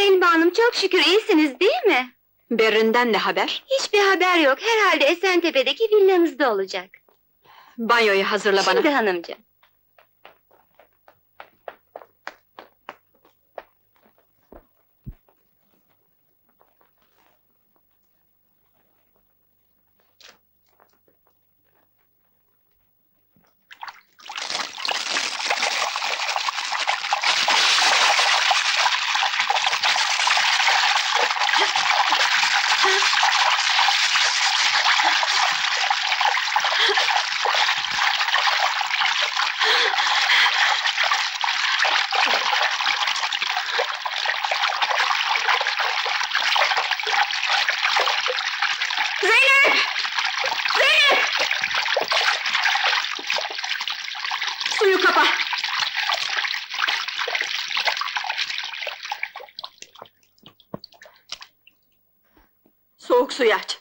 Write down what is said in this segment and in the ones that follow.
Hanım çok şükür iyisiniz değil mi? Berrin'den ne haber? Hiçbir haber yok. Herhalde Esentepe'deki villanızda olacak. Banyoyu hazırla bana. Şimdi hanımcığım. Zeynep! Zeynep! Suyu kapa. Soğuk suyu aç.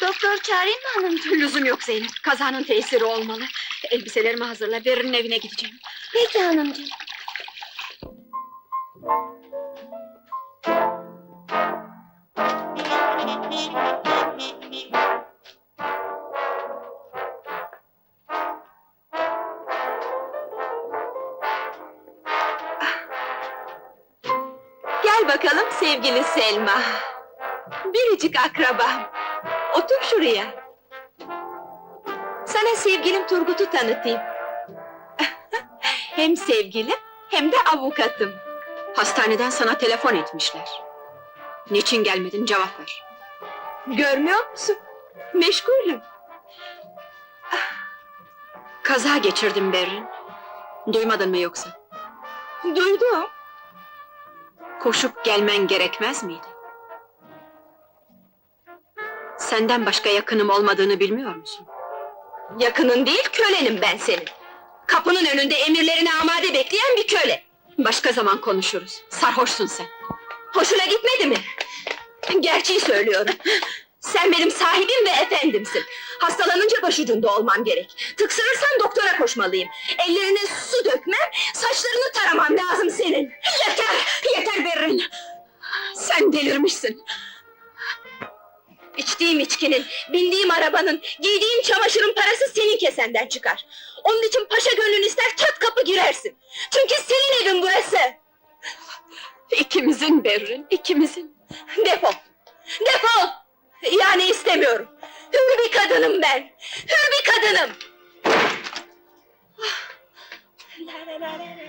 Doktor çağırayım mı hanımcığım? Lüzum yok Zeynep. Kazanın tesiri olmalı. Elbiselerimi hazırla. Berrin'in evine gideceğim. Peki hanımcığım. Gel bakalım sevgili Selma. Biricik akrabam. Otur şuraya. Sana sevgilim Turgut'u tanıtayım. hem sevgilim hem de avukatım. Hastaneden sana telefon etmişler. Niçin gelmedin cevap ver. Görmüyor musun? Meşgulüm. Kaza geçirdim Berrin. Duymadın mı yoksa? Duydum. Koşup gelmen gerekmez miydi? Senden başka yakınım olmadığını bilmiyor musun? Yakının değil, kölenim ben senin. Kapının önünde emirlerine amade bekleyen bir köle. Başka zaman konuşuruz. Sarhoşsun sen. Hoşuna gitmedi mi? Gerçeği söylüyorum. Sen benim sahibim ve efendimsin. Hastalanınca başucunda olmam gerek. Tıksırırsan doktora koşmalıyım. Ellerine su dökmem, saçlarını taramam lazım senin. Yeter, yeter Berrin. Sen delirmişsin. İçtiğim içkinin, bindiğim arabanın, giydiğim çamaşırın parası senin kesenden çıkar. Onun için paşa gönlün ister çat kapı girersin. Çünkü senin evin burası. İkimizin Berrin, ikimizin. Defol! Defol! Yani istemiyorum. Hür bir kadınım ben. Hür bir kadınım. La la la la la.